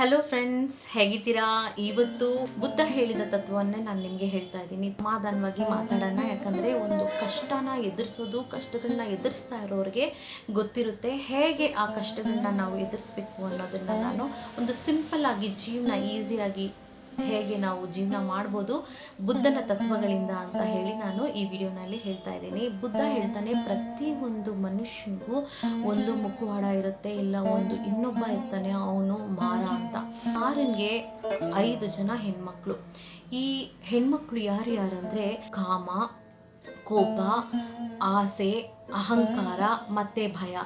Hello friends ಹೇಗಿದ್ದೀರಾ? ಇವತ್ತು ಬುದ್ಧ ಹೇಳಿದ ತತ್ವವನ್ನೇ ನಾನು ನಿಮಗೆ ಹೇಳ್ತಾ ಇದ್ದೀನಿ. ಸಮಾಧಾನವಾಗಿ ಮಾತಾಡೋಣ, ಯಾಕಂದರೆ ಒಂದು ಕಷ್ಟನ ಎದುರಿಸೋದು ಕಷ್ಟಗಳನ್ನ ಎದುರಿಸ್ತಾ ಇರೋರಿಗೆ ಗೊತ್ತಿರುತ್ತೆ. ಹೇಗೆ ಆ ಕಷ್ಟಗಳನ್ನ ನಾವು ಎದುರಿಸ್ಬೇಕು ಅನ್ನೋದನ್ನು ನಾನು ಒಂದು ಸಿಂಪಲ್ ಆಗಿ, ಜೀವನ ಈಸಿಯಾಗಿ ಹೇಗೆ ನಾವು ಜೀವನ ಮಾಡ್ಬೋದು ಬುದ್ಧನ ತತ್ವಗಳಿಂದ ಅಂತ ಹೇಳಿ ನಾನು ಈ ವಿಡಿಯೋನಲ್ಲಿ ಹೇಳ್ತಾ ಇದ್ದೀನಿ. ಬುದ್ಧ ಹೇಳ್ತಾನೆ, ಪ್ರತಿ ಒಂದು ಮನುಷ್ಯನಿಗೂ ಒಂದು ಮುಖವಾಡ ಇರುತ್ತೆ, ಇಲ್ಲ ಒಂದು ಇನ್ನೊಬ್ಬ ಇರ್ತಾನೆ, ಅವನು ಮಾರ ಅಂತ. ಮಾರನ್ಗೆ ಐದು ಜನ ಹೆಣ್ಮಕ್ಳು. ಈ ಹೆಣ್ಮಕ್ಳು ಯಾರು ಯಾರಂದರೆ ಕಾಮ, ಕೋಪ, ಆಸೆ ಅಹಂಕಾರ ಮತ್ತು ಭಯ.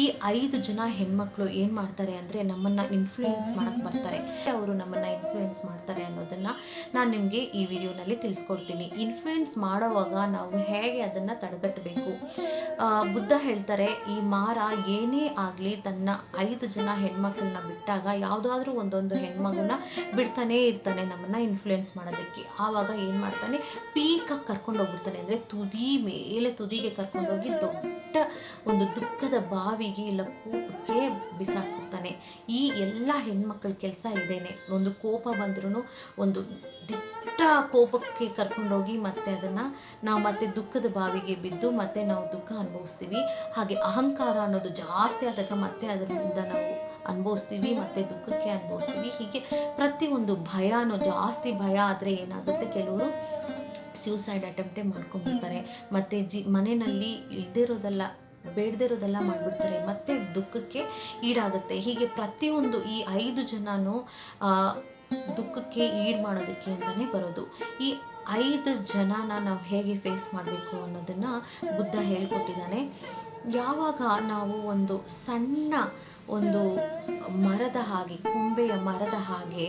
ಈ ಐದು ಜನ ಹೆಣ್ಮಕ್ಳು ಏನು ಮಾಡ್ತಾರೆ ಅಂದರೆ ನಮ್ಮನ್ನು ಇನ್ಫ್ಲೂಯೆನ್ಸ್ ಮಾಡೋಕ್ಕೆ ಬರ್ತಾರೆ. ಅವರು ನಮ್ಮನ್ನು ಇನ್ಫ್ಲೂಯೆನ್ಸ್ ಮಾಡ್ತಾರೆ ಅನ್ನೋದನ್ನು ನಾನು ನಿಮಗೆ ಈ ವಿಡಿಯೋನಲ್ಲಿ ತಿಳಿಸ್ಕೊಡ್ತೀನಿ. ಇನ್ಫ್ಲೂಯೆನ್ಸ್ ಮಾಡೋವಾಗ ನಾವು ಹೇಗೆ ಅದನ್ನು ತಡೆಗಟ್ಟಬೇಕು? ಬುದ್ಧ ಹೇಳ್ತಾರೆ ಈ ಮಾರ ಏನೇ ಆಗಲಿ ತನ್ನ ಐದು ಜನ ಹೆಣ್ಮಕ್ಳನ್ನ ಬಿಟ್ಟಾಗ ಯಾವುದಾದ್ರೂ ಒಂದೊಂದು ಹೆಣ್ಮಗನ್ನ ಬಿಡ್ತಾನೇ ಇರ್ತಾನೆ ನಮ್ಮನ್ನು ಇನ್ಫ್ಲೂಯೆನ್ಸ್ ಮಾಡೋದಕ್ಕೆ. ಆವಾಗ ಏನು ಮಾಡ್ತಾನೆ? ಪೀಕಾಗಿ ಕರ್ಕೊಂಡು ಹೋಗ್ಬಿಡ್ತಾನೆ ಅಂದರೆ ತುದಿ ಮೇಲೆ ತುದಿಗೆ ಕರ್ಕೊಂಡೋಗಿ ದೊಡ್ಡ ಒಂದು ದುಃಖದ ಬಾವಿಗೆ ಇಲ್ಲ, ಕೂಪಕ್ಕೆ ಬಿಸಾಕ್ಬಿಡ್ತಾನೆ. ಈ ಎಲ್ಲ ಹೆಣ್ಮಕ್ಳ ಕೆಲಸ ಇದೇನೆ. ಒಂದು ಕೋಪ ಬಂದ್ರೂ ಒಂದು ದಿಟ್ಟ ಕೋಪಕ್ಕೆ ಕರ್ಕೊಂಡೋಗಿ ಮತ್ತೆ ಅದನ್ನು ನಾವು ಮತ್ತೆ ದುಃಖದ ಬಾವಿಗೆ ಬಿದ್ದು ಮತ್ತೆ ನಾವು ದುಃಖ ಅನುಭವಿಸ್ತೀವಿ. ಹಾಗೆ ಅಹಂಕಾರ ಅನ್ನೋದು ಜಾಸ್ತಿ ಆದಾಗ ಮತ್ತೆ ಅದರಿಂದ ನಾವು ಅನುಭವಿಸ್ತೀವಿ, ಮತ್ತು ದುಃಖಕ್ಕೆ ಅನುಭವಿಸ್ತೀವಿ. ಹೀಗೆ ಪ್ರತಿಯೊಂದು ಭಯನೂ ಜಾಸ್ತಿ ಭಯ ಆದರೆ ಏನಾಗುತ್ತೆ? ಕೆಲವರು ಸ್ಯೂಸೈಡ್ ಅಟೆಂಪ್ಟೇ ಮಾಡ್ಕೊಂಡ್ಬಿಡ್ತಾರೆ. ಮತ್ತು ಜಿ, ಮನೆಯಲ್ಲಿ ಇಲ್ದಿರೋದೆಲ್ಲ, ಬೇಡದಿರೋದೆಲ್ಲ ಮಾಡಿಬಿಡ್ತಾರೆ. ಮತ್ತು ದುಃಖಕ್ಕೆ ಈಡಾಗುತ್ತೆ. ಹೀಗೆ ಪ್ರತಿಯೊಂದು ಈ ಐದು ಜನನೂ ದುಃಖಕ್ಕೆ ಈಡ್ ಮಾಡೋದಕ್ಕೆ ಅಂತಲೇ ಬರೋದು. ಈ ಐದು ಜನನ ನಾವು ಹೇಗೆ ಫೇಸ್ ಮಾಡಬೇಕು ಅನ್ನೋದನ್ನು ಬುದ್ಧ ಹೇಳ್ಕೊಟ್ಟಿದ್ದಾನೆ. ಯಾವಾಗ ನಾವು ಒಂದು ಸಣ್ಣ ಒಂದು ಮರದ ಹಾಗೆ ಕೊಂಬೆಯ ಮರದ ಹಾಗೆ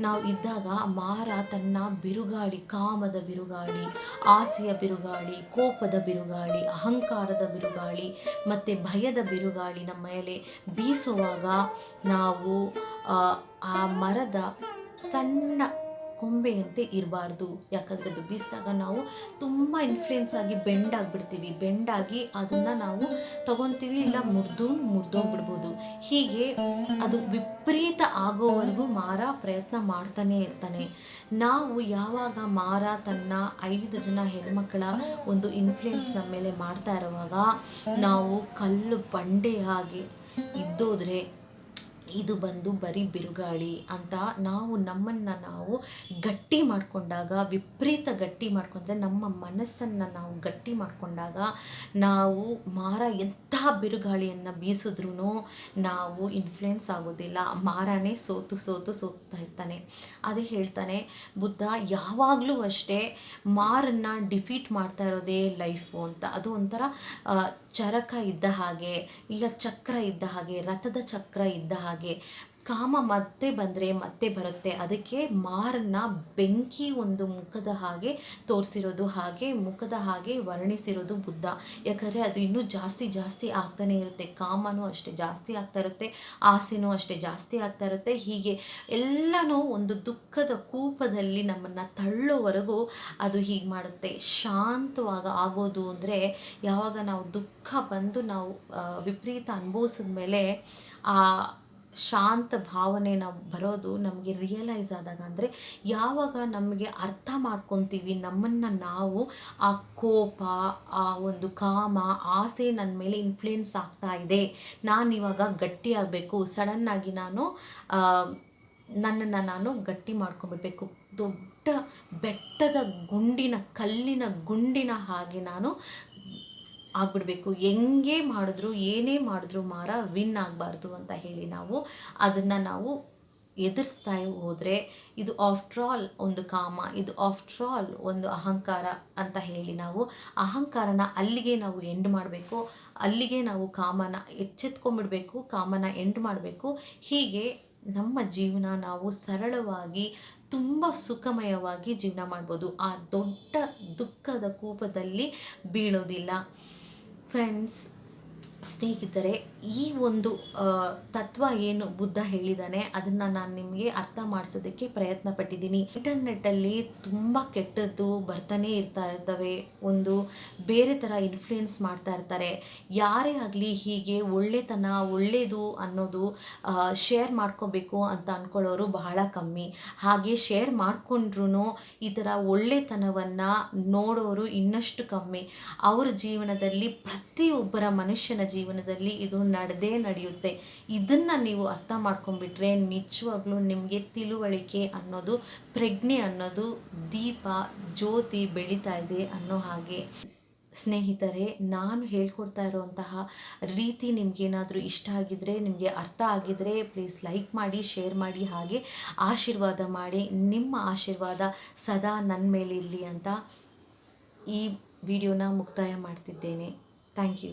ನಾವು ಇದ್ದಾಗ ಮಾರ ತನ್ನ ಬಿರುಗಾಳಿ ಕಾಮದ ಬಿರುಗಾಳಿ ಆಸೆಯ ಬಿರುಗಾಳಿ ಕೋಪದ ಬಿರುಗಾಳಿ ಅಹಂಕಾರದ ಬಿರುಗಾಳಿ ಮತ್ತು ಭಯದ ಬಿರುಗಾಳಿ ನಮ್ಮ ಮೇಲೆ ಬೀಸುವಾಗ ನಾವು ಆ, ಮರದ ಸಣ್ಣ ಕೊಂಬೆಯಂತೆ ಇರಬಾರ್ದು. ಯಾಕಂದರೆ ಅದು ಬೀಸಿದಾಗ ನಾವು ತುಂಬ ಇನ್ಫ್ಲುಯೆನ್ಸ್ ಆಗಿ ಬೆಂಡ್ ಆಗಿಬಿಡ್ತೀವಿ. ಬೆಂಡಾಗಿ ಅದನ್ನು ನಾವು ತಗೊತೀವಿ, ಇಲ್ಲ ಮುರಿದು, ಮುರಿದೋಗ್ಬಿಡ್ಬೋದು. ಹೀಗೆ ಅದು ವಿಪರೀತ ಆಗೋವರೆಗೂ ಮಾರ ಪ್ರಯತ್ನ ಮಾಡ್ತಾನೆ ಇರ್ತಾನೆ. ನಾವು ಯಾವಾಗ ಮಾರ ತನ್ನ ಐದು ಜನ ಹೆಣ್ಮಕ್ಕಳ ಒಂದು ಇನ್ಫ್ಲುಯೆನ್ಸ್ ನಮ್ಮ ಮೇಲೆ ಮಾಡ್ತಾ ಇರುವಾಗ, ನಾವು ಕಲ್ಲು ಬಂಡೆ ಹಾಗೆ ಇದ್ದೋದ್ರೆ ಇದು ಬಂದು ಬರೀ ಬಿರುಗಾಳಿ ಅಂತ ನಾವು ನಮ್ಮನ್ನು ನಾವು ಗಟ್ಟಿ ಮಾಡಿಕೊಂಡಾಗ, ವಿಪರೀತ ಗಟ್ಟಿ ಮಾಡ್ಕೊಂಡ್ರೆ ನಮ್ಮ ಮನಸ್ಸನ್ನು ನಾವು ಗಟ್ಟಿ ಮಾಡಿಕೊಂಡಾಗ ನಾವು ಮಾರ ಎಂಥ ಬಿರುಗಾಳಿಯನ್ನು ಬೀಸಿದ್ರೂ ನಾವು ಇನ್ಫ್ಲುಯೆನ್ಸ್ ಆಗೋದಿಲ್ಲ. ಮಾರನೇ ಸೋತು ಸೋತು ಸೋತಾ ಇರ್ತಾನೆ. ಅದೇ ಹೇಳ್ತಾನೆ, ಬುದ್ಧ, ಯಾವಾಗಲೂ ಅಷ್ಟೇ ಮಾರನ್ನು ಡಿಫೀಟ್ ಮಾಡ್ತಾ ಇರೋದೇ ಲೈಫು ಅಂತ. ಅದು ಒಂಥರ ಚರಕ ಇದ್ದ ಹಾಗೆ ಇಲ್ಲ ಚಕ್ರ ಇದ್ದ ಹಾಗೆ ರಥದ ಚಕ್ರ ಇದ್ದ ಹಾಗೆ ಕಾಮ ಮತ್ತೆ ಬಂದರೆ ಮತ್ತೆ ಬರುತ್ತೆ. ಅದಕ್ಕೆ ಮಾರನ್ನ ಬೆಂಕಿ ಒಂದು ಮುಖದ ಹಾಗೆ ತೋರಿಸಿರೋದು, ಹಾಗೆ ಮುಖದ ಹಾಗೆ ವರ್ಣಿಸಿರೋದು ಬುದ್ಧ. ಯಾಕಂದರೆ ಅದು ಇನ್ನೂ ಜಾಸ್ತಿ ಜಾಸ್ತಿ ಆಗ್ತಾನೇ ಇರುತ್ತೆ. ಕಾಮನೂ ಅಷ್ಟೇ ಜಾಸ್ತಿ ಆಗ್ತಾ ಇರುತ್ತೆ, ಆಸೆನೂ ಅಷ್ಟೇ ಜಾಸ್ತಿ ಆಗ್ತಾ ಇರುತ್ತೆ. ಹೀಗೆ ಎಲ್ಲನೂ ಒಂದು ದುಃಖದ ಕೂಪದಲ್ಲಿ ನಮ್ಮನ್ನು ತಳ್ಳೋವರೆಗೂ ಅದು ಹೀಗೆ ಮಾಡುತ್ತೆ. ಶಾಂತವಾಗ ಆಗೋದು ಅಂದರೆ ಯಾವಾಗ ನಾವು ದುಃಖ ಬಂದು ನಾವು ವಿಪರೀತ ಅನುಭವಿಸಿದ ಮೇಲೆ ಆ ಶಾಂತ ಭಾವನೆ ನಾವು ಬರೋದು ನಮಗೆ ರಿಯಲೈಸ್ ಆದಾಗ ಅಂದರೆ ಯಾವಾಗ ನಮಗೆ ಅರ್ಥ ಮಾಡ್ಕೊತೀವಿ, ನಮ್ಮನ್ನು ನಾವು ಆ ಕೋಪ, ಆ ಒಂದು ಕಾಮ, ಆಸೆ ನನ್ನ ಮೇಲೆ ಇನ್ಫ್ಲುಯೆನ್ಸ್ ಆಗ್ತಾ ಇದೆ. ನಾನು ಇವಾಗ ಗಟ್ಟಿಯಾಗಬೇಕು ಸಡನ್ನಾಗಿ ನಾನು ನನ್ನನ್ನು ನಾನು ಗಟ್ಟಿ ಮಾಡ್ಕೊಬಿಡ್ಬೇಕು. ದೊಡ್ಡ ಬೆಟ್ಟದ ಗುಂಡಿನ, ಕಲ್ಲಿನ ಗುಂಡಿನ ಹಾಗೆ ನಾನು ಆಗ್ಬಿಡ್ಬೇಕು. ಹೆಂಗೆ ಮಾಡಿದ್ರು, ಏನೇ ಮಾಡಿದ್ರು ಮಾರ ವಿನ್ ಆಗಬಾರ್ದು ಅಂತ ಹೇಳಿ ನಾವು ಅದನ್ನು ನಾವು ಎದುರಿಸ್ತಾ ಹೋದರೆ ಇದು ಆಫ್ಟ್ರ್ ಆಲ್ ಒಂದು ಕಾಮ, ಇದು ಆಫ್ಟ್ರ್ ಆಲ್ ಒಂದು ಅಹಂಕಾರ ಅಂತ ಹೇಳಿ ನಾವು ಅಹಂಕಾರನ ಅಲ್ಲಿಗೆ ನಾವು ಎಂಡ್ ಮಾಡಬೇಕು. ಅಲ್ಲಿಗೆ ನಾವು ಕಾಮನ ಎಚ್ಚೆತ್ಕೊಂಡ್ಬಿಡ್ಬೇಕು, ಕಾಮನ ಎಂಡ್ ಮಾಡಬೇಕು. ಹೀಗೆ ನಮ್ಮ ಜೀವನ ನಾವು ಸರಳವಾಗಿ ತುಂಬ ಸುಖಮಯವಾಗಿ ಜೀವನ ಮಾಡ್ಬೋದು. ಆ ದೊಡ್ಡ ದುಃಖದ ಕೂಪದಲ್ಲಿ ಬೀಳೋದಿಲ್ಲ. ಫ್ರೆಂಡ್ಸ್ ಸ್ನೇಹಿತರೆ, ಈ ಒಂದು ತತ್ವ ಏನು ಬುದ್ಧ ಹೇಳಿದಾನೆ ಅದನ್ನು ನಾನು ನಿಮಗೆ ಅರ್ಥ ಮಾಡಿಸೋದಕ್ಕೆ ಪ್ರಯತ್ನ ಪಟ್ಟಿದ್ದೀನಿ ಇಂಟರ್ನೆಟ್ಟಲ್ಲಿ ತುಂಬ ಕೆಟ್ಟದ್ದು ಬರ್ತಾನೆ ಇರ್ತಾ ಇರ್ತವೆ. ಒಂದು ಬೇರೆ ಥರ ಇನ್ಫ್ಲೂಯೆನ್ಸ್ ಮಾಡ್ತಾ ಇರ್ತಾರೆ. ಯಾರೇ ಆಗಲಿ ಹೀಗೆ ಒಳ್ಳೆತನ ಒಳ್ಳೆಯದು ಅನ್ನೋದು ಶೇರ್ ಮಾಡ್ಕೋಬೇಕು ಅಂತ ಅಂದ್ಕೊಳ್ಳೋರು ಬಹಳ ಕಮ್ಮಿ. ಹಾಗೆ ಶೇರ್ ಮಾಡಿಕೊಂಡ್ರು ಈ ಥರ ಒಳ್ಳೆತನವನ್ನು ನೋಡೋರು ಇನ್ನಷ್ಟು ಕಮ್ಮಿ. ಅವ್ರ ಜೀವನದಲ್ಲಿ ಪ್ರತಿಯೊಬ್ಬರ ಮನುಷ್ಯನ ಜೀವನದಲ್ಲಿ ಇದು ನಡೆದೇ ನಡೆಯುತ್ತೆ. ಇದನ್ನು ನೀವು ಅರ್ಥ ಮಾಡ್ಕೊಂಡ್ಬಿಟ್ರೆ ನಿಜವಾಗ್ಲೂ ನಿಮಗೆ ತಿಳುವಳಿಕೆ ಅನ್ನೋದು, ಪ್ರಜ್ಞೆ ಅನ್ನೋದು ದೀಪ, ಜ್ಯೋತಿ ಬೆಳೀತಾ ಇದೆ ಅನ್ನೋ ಹಾಗೆ. ಸ್ನೇಹಿತರೆ, ನಾನು ಹೇಳ್ಕೊಡ್ತಾ ಇರೋವಂತಹ ರೀತಿ ನಿಮಗೇನಾದರೂ ಇಷ್ಟ ಆಗಿದರೆ, ನಿಮಗೆ ಅರ್ಥ ಆಗಿದ್ರೆ ಪ್ಲೀಸ್ ಲೈಕ್ ಮಾಡಿ ಶೇರ್ ಮಾಡಿ, ಹಾಗೆ ಆಶೀರ್ವಾದ ಮಾಡಿ, ನಿಮ್ಮ ಆಶೀರ್ವಾದ ಸದಾ ನನ್ನ ಮೇಲೆ ಇರಲಿ ಅಂತ ಈ ವಿಡಿಯೋನ ಮುಕ್ತಾಯ ಮಾಡ್ತಿದ್ದೇನೆ. Thank you